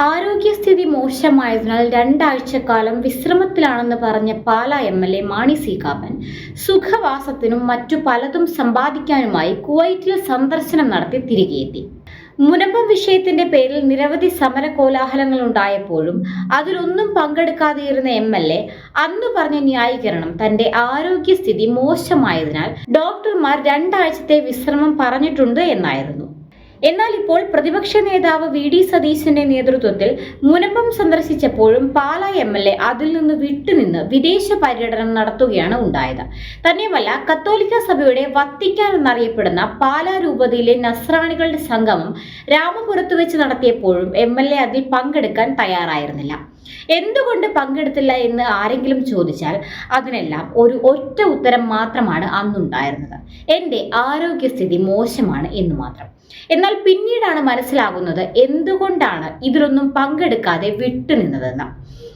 ആരോഗ്യസ്ഥിതി മോശമായതിനാൽ രണ്ടാഴ്ചക്കാലം വിശ്രമത്തിലാണെന്ന് പറഞ്ഞ Pala M L A Mani C Kappan സുഖവാസത്തിനും മറ്റു പലതും സമ്പാദിക്കാനുമായി കുവൈറ്റിൽ സന്ദർശനം നടത്തി തിരികെയെത്തി മുനമ്പം വിഷയത്തിന്റെ പേരിൽ നിരവധി സമര കോലാഹലങ്ങൾ ഉണ്ടായപ്പോഴും അതിലൊന്നും പങ്കെടുക്കാതെയിരുന്ന എം എൽ എ അന്ന് പറഞ്ഞ ന്യായീകരണം തന്റെ ആരോഗ്യസ്ഥിതി മോശമായതിനാൽ ഡോക്ടർമാർ രണ്ടാഴ്ചത്തെ വിശ്രമം പറഞ്ഞിട്ടുണ്ട് എന്നായിരുന്നു. എന്നാൽ ഇപ്പോൾ പ്രതിപക്ഷ നേതാവ് വി ഡി സതീശന്റെ നേതൃത്വത്തിൽ മുനമ്പം സന്ദർശിച്ചപ്പോഴും പാല എം എൽ എ അതിൽ നിന്ന് വിട്ടുനിന്ന് വിദേശ പര്യടനം നടത്തുകയാണ് ഉണ്ടായത്. തന്നെയുമല്ല കത്തോലിക്ക സഭയുടെ വത്തിക്കാൻ എന്നറിയപ്പെടുന്ന പാല രൂപതയിലെ നസ്രാണികളുടെ സംഗമം രാമപുരത്ത് വെച്ച് നടത്തിയപ്പോഴും എം എൽ എ അതിൽ പങ്കെടുക്കാൻ തയ്യാറായിരുന്നില്ല. എന്തുകൊണ്ട് പങ്കെടുത്തില്ല എന്ന് ആരെങ്കിലും ചോദിച്ചാൽ അതിനെല്ലാം ഒരു ഒറ്റ ഉത്തരം മാത്രമാണ് അന്നുണ്ടായിരുന്നത്. എന്റെ ആരോഗ്യസ്ഥിതി മോശമാണ് എന്ന് മാത്രം. എന്നാൽ പിന്നീടാണ് മനസ്സിലാകുന്നത് എന്തുകൊണ്ടാണ് ഇതിലൊന്നും പങ്കെടുക്കാതെ വിട്ടുനിന്നതെന്ന്.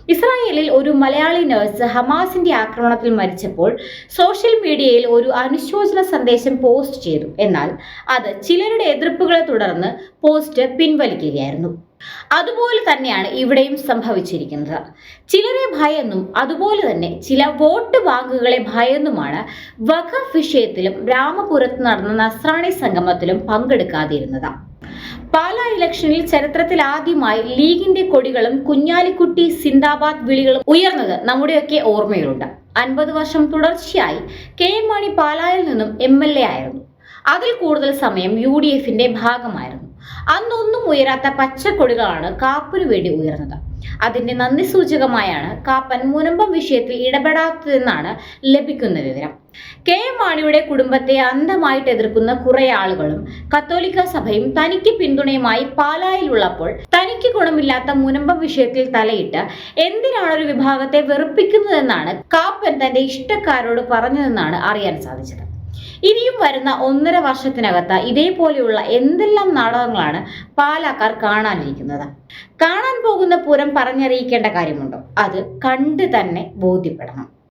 ഇസ്രായേലിൽ ഒരു മലയാളി നഴ്സ് ഹമാസിന്റെ ആക്രമണത്തിൽ മരിച്ചപ്പോൾ സോഷ്യൽ മീഡിയയിൽ ഒരു അനുശോചന സന്ദേശം പോസ്റ്റ് ചെയ്തു. എന്നാൽ അത് ചിലരുടെ എതിർപ്പുകളെ തുടർന്ന് പോസ്റ്റ് പിൻവലിക്കുകയായിരുന്നു. അതുപോലെ തന്നെയാണ് ഇവിടെയും സംഭവിച്ചിരിക്കുന്നത്. ചിലരെ ഭയന്നും അതുപോലെ തന്നെ ചില വോട്ട് ബാങ്കുകളെ ഭയന്നുമാണ് വഖഫ് വിഷയത്തിലും രാമപുരത്ത് നടന്ന നസ്രാണി സംഗമത്തിലും പങ്കെടുക്കാതിരുന്നത്. പാലാ ഇലക്ഷനിൽ ചരിത്രത്തിൽ ആദ്യമായി ലീഗിന്റെ കൊടികളും കുഞ്ഞാലിക്കുട്ടി സിന്ദാബാദ് വിളികളും ഉയർന്നത് നമ്മുടെയൊക്കെ ഓർമ്മയിലുണ്ട്. അൻപത് വർഷം തുടർച്ചയായി കെ എം മാണി പാലായിൽ നിന്നും എം എൽ എ ആയിരുന്നു. അതിൽ കൂടുതൽ സമയം യു ഡി എഫിന്റെ ഭാഗമായിരുന്നു. അന്നൊന്നും ഉയരാത്ത പച്ചക്കൊടികളാണ് കാപ്പിനു വേണ്ടി ഉയർന്നത്. അതിന്റെ നന്ദി സൂചകമായാണ് കാപ്പൻ മുനമ്പം വിഷയത്തിൽ ഇടപെടാത്തതെന്നാണ് ലഭിക്കുന്ന വിവരം. കെ എം മാണിയുടെ കുടുംബത്തെ അന്ധമായിട്ട് എതിർക്കുന്ന കുറെ ആളുകളും കത്തോലിക്ക സഭയും തനിക്ക് പിന്തുണയുമായി പാലായിലുള്ളപ്പോൾ തനിക്ക് ഗുണമില്ലാത്ത മുനമ്പം വിഷയത്തിൽ തലയിട്ട് എന്തിനാണ് ഒരു വിഭാഗത്തെ വെറുപ്പിക്കുന്നതെന്നാണ് കാപ്പൻ തന്റെ ഇഷ്ടക്കാരോട് പറഞ്ഞതെന്നാണ് അറിയാൻ സാധിച്ചത്. ഇനിയും വരുന്ന ഒന്നര വർഷത്തിനകത്ത് ഇതേപോലെയുള്ള എന്തെല്ലാം നാടകങ്ങളാണ് പാലാക്കാർ കാണാനിരിക്കുന്നത്? കാണാൻ പോകുന്ന പൂരം പറഞ്ഞറിയിക്കേണ്ട കാര്യമുണ്ടോ? അത് കണ്ട് തന്നെ ബോധ്യപ്പെടണം.